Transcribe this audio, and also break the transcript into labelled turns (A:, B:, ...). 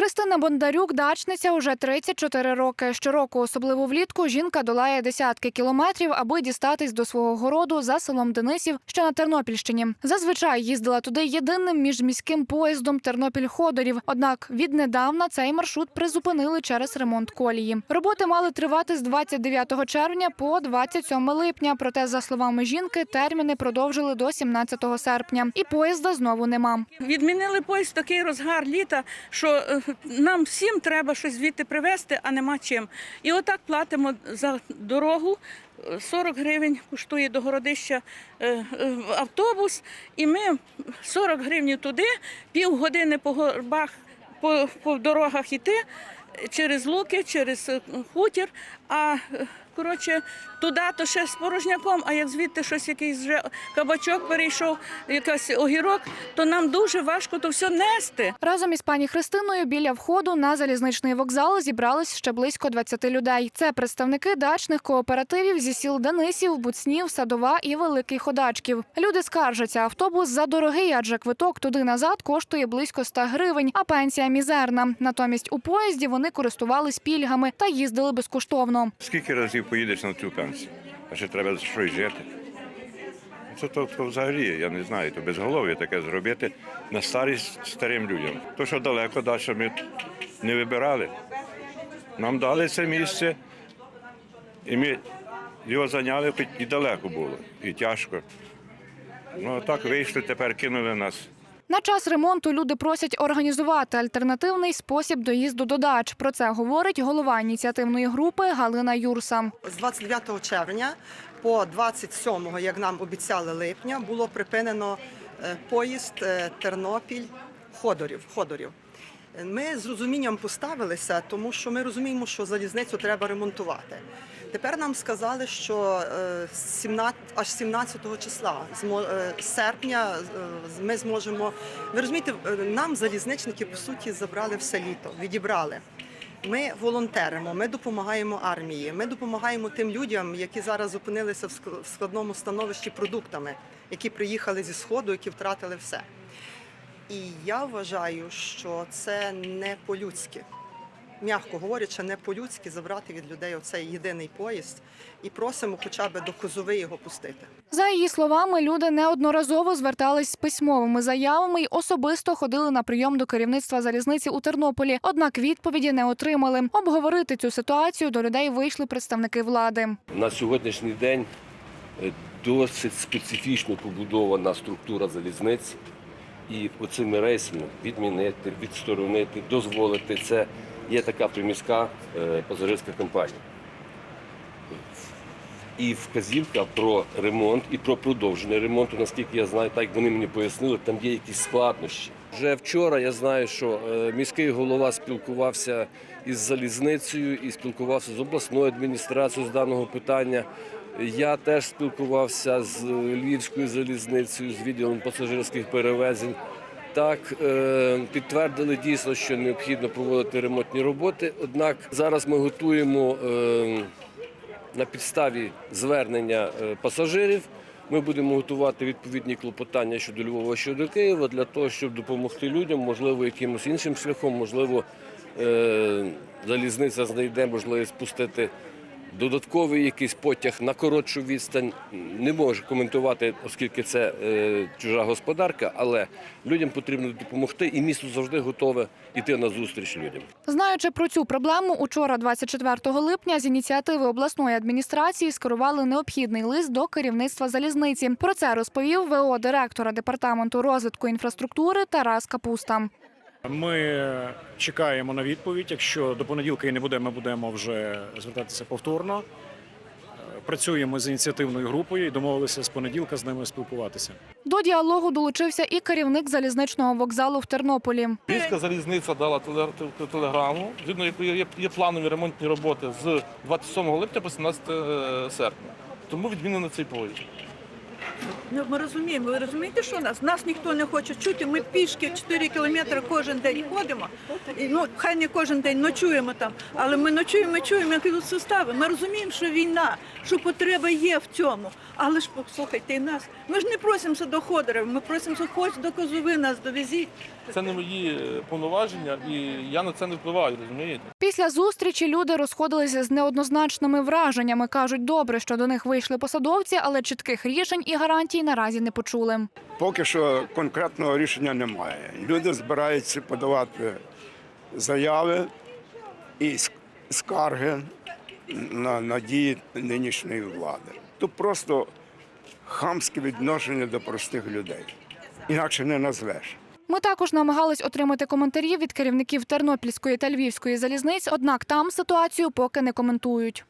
A: Христина Бондарюк дачниця уже 34 роки. Щороку, особливо влітку, жінка долає десятки кілометрів, аби дістатись до свого городу за селом Денисів, що на Тернопільщині. Зазвичай їздила туди єдиним міжміським поїздом Тернопіль-Ходорів. Однак віднедавна цей маршрут призупинили через ремонт колії. Роботи мали тривати з 29 червня по 27 липня. Проте, за словами жінки, терміни продовжили до 17 серпня. І поїзда знову нема.
B: Відмінили поїзд такий розгар літа, що е, нам всім треба щось звідти привезти, а нема чим. І отак платимо за дорогу. Е, 40 гривень коштує до городища е, е, автобус, і ми 40 гривень туди, півгодини по горбах, по, по дорогах йти, е, через луки, через е, хутір. А коротше, туди то ще з порожняком, а як звідти щось якийсь вже кабачок перейшов, якийсь огірок, то нам дуже важко то все нести.
A: Разом із пані Христиною біля входу на залізничний вокзал зібрались ще близько 20 людей. Це представники дачних кооперативів зі сіл Денисів, Буцнів, Садова і Великий Ходачків. Люди скаржаться, автобус задорогий, адже квиток туди-назад коштує близько 100 гривень, а пенсія мізерна. Натомість у поїзді вони користувались пільгами та їздили безкоштовно.
C: Скільки разів поїдеш на цю пенсію? А ще треба щось жити. Це то, то взагалі, я не знаю, то безголов'я таке зробити на старість старим людям. То, що далеко далі ми не вибирали. Нам дали це місце, і ми його зайняли, хоч і далеко було, і тяжко. Ну, так вийшли, тепер кинули нас.
A: На час ремонту люди просять організувати альтернативний спосіб доїзду до дач. Про це говорить голова ініціативної групи Галина Юрса.
D: З 29 червня по 27, як нам обіцяли липня, було припинено е, поїзд е, Тернопіль Ходорів. Ходорів. Ми з розумінням поставилися, тому що ми розуміємо, що залізницю треба ремонтувати. Тепер нам сказали, що е, 17, аж 17 числа змо- е, серпня е, ми зможемо. Ви розумієте, е, нам залізничники по суті забрали все літо, відібрали. Ми волонтеримо, ми допомагаємо армії, ми допомагаємо тим людям, які зараз опинилися в складному становищі продуктами, які приїхали зі сходу, які втратили все. І я вважаю, що це не по-людськи. М'яко говорячи, не по-людськи забрати від людей оцей єдиний поїзд і просимо хоча б до Козови його пустити.
A: За її словами, люди неодноразово звертались з письмовими заявами й особисто ходили на прийом до керівництва залізниці у Тернополі. Однак відповіді не отримали. Обговорити цю ситуацію до людей вийшли представники влади.
E: На сьогоднішній день е, досить специфічно побудована структура залізниць. І оцими рейсами відмінити, відсторонити, дозволити це є така приміська е, пасажирська компанія. І вказівка про ремонт і про продовження ремонту, наскільки я знаю, так вони мені пояснили, там є якісь складнощі. Вже вчора я знаю, що е, міський голова спілкувався із залізницею і спілкувався з обласною адміністрацією з даного питання. Я теж спілкувався з Львівською залізницею, з відділом пасажирських перевезень. Так, е, підтвердили дійсно, що необхідно проводити ремонтні роботи. Однак зараз ми готуємо е, на підставі звернення е, пасажирів. Ми будемо готувати відповідні клопотання щодо Львова, щодо Києва для того, щоб допомогти людям, можливо, якимось іншим шляхом, можливо, залізниця знайде можливість пустити додатковий якийсь потяг на коротшу відстань. Не можу коментувати, оскільки це е, чужа господарка, але людям потрібно допомогти, і місто завжди готове йти на зустріч людям.
A: Знаючи про цю проблему, учора, 24 липня, з ініціативи обласної адміністрації скерували необхідний лист до керівництва залізниці. Про це розповів ВО директора департаменту розвитку інфраструктури Тарас Капуста.
F: Ми чекаємо на відповідь. Якщо до понеділка і не буде, ми будемо вже звертатися повторно. Е, Працюємо з ініціативною групою і домовилися з понеділка з ними спілкуватися.
A: До діалогу долучився і керівник залізничного вокзалу в Тернополі.
G: Львівська залізниця дала теле- те- телеграму, згідно якої є, є планові ремонтні роботи з 27 липня по 17 серпня. Тому відмінено цей поїзд.
H: Ну, ми розуміємо, ви розумієте, що нас? Нас ніхто не хоче чути. Ми пішки 4 кілометри кожен день ходимо. І, ну, хай не кожен день ночуємо там, але ми ночуємо, ми чуємо, як ідуть сустави. Ми розуміємо, що війна, що потреба є в цьому. Але ж послухайте і нас. Ми ж не просимося до Ходорів, ми просимося хоч до Козови нас довезіть.
G: Це не мої е, повноваження, і я на це не впливаю, розумієте?
A: Після зустрічі люди розходилися з неоднозначними враженнями. кажуть, добре, що до них вийшли посадовці, але чітких рішень і гарантій наразі не почули.
I: Поки що конкретного рішення немає. Люди збираються подавати заяви і скарги на, на дії нинішньої влади. То просто хамське відношення до простих людей. Інакше не назвеш.
A: Ми також намагались отримати коментарі від керівників Тернопільської та Львівської залізниць, однак там ситуацію поки не коментують.